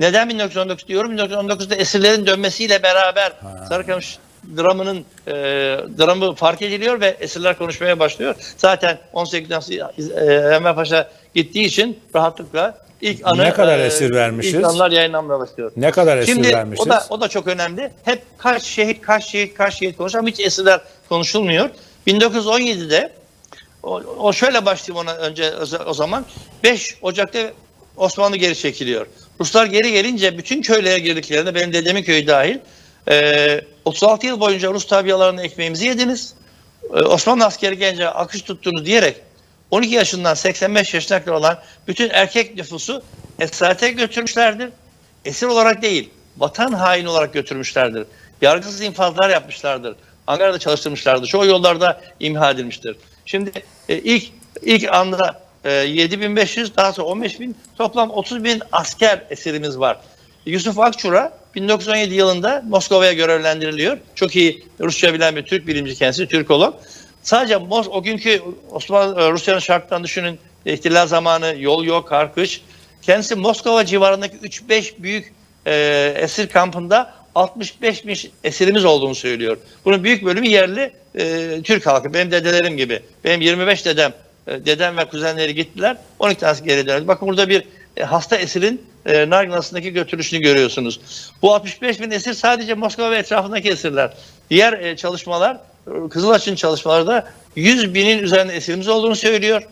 Neden 1919 diyorum? 1919'da esirlerin dönmesiyle beraber Sarıkamış dramının e, dramı fark ediliyor ve esirler konuşmaya başlıyor. Zaten 18'den sonra e, Enver Paşa gittiği için rahatlıkla ilk anı Ne kadar e, esir vermişiz? İlk anılar yayınlanmaya başlıyor. Ne kadar esir Şimdi vermişiz? o da o da çok önemli. Hep kaç şehit, kaç şehit, kaç şehit konuşuyor ama hiç esirler konuşulmuyor. 1917'de o, o şöyle başlayayım ona önce o zaman. 5 Ocak'ta Osmanlı geri çekiliyor. Ruslar geri gelince bütün köylere girdiklerinde benim dedemin köyü dahil e, 36 yıl boyunca Rus tabialarının ekmeğimizi yediniz. E, Osmanlı askeri gelince akış tuttunuz diyerek 12 yaşından 85 yaşına kadar olan bütün erkek nüfusu esarete götürmüşlerdir. Esir olarak değil, vatan haini olarak götürmüşlerdir. Yargısız infazlar yapmışlardır. Ankara'da çalıştırmışlardır. Çoğu yollarda imha edilmiştir. Şimdi e, ilk ilk anda e, 7500 daha sonra 15000 toplam 30 bin asker esirimiz var. Yusuf Akçura 1917 yılında Moskova'ya görevlendiriliyor. Çok iyi Rusça bilen bir Türk bilimci kendisi, Türkolog. Sadece Mos o günkü Osmanlı e, Rusya'nın şartlarını düşünün. İhtilal zamanı, yol yok, kar, kış. Kendisi Moskova civarındaki 3-5 büyük e, esir kampında 65 bin esirimiz olduğunu söylüyor. Bunun büyük bölümü yerli e, Türk halkı. Benim dedelerim gibi. Benim 25 dedem, dedem ve kuzenleri gittiler. 12 tanesi geri döndü. Bakın burada bir e, hasta esirin e, Nargınası'ndaki götürüşünü görüyorsunuz. Bu 65 bin esir sadece Moskova ve etrafındaki esirler. Diğer e, çalışmalar, e, Kızılaç'ın çalışmaları da 100 binin üzerinde esirimiz olduğunu söylüyor.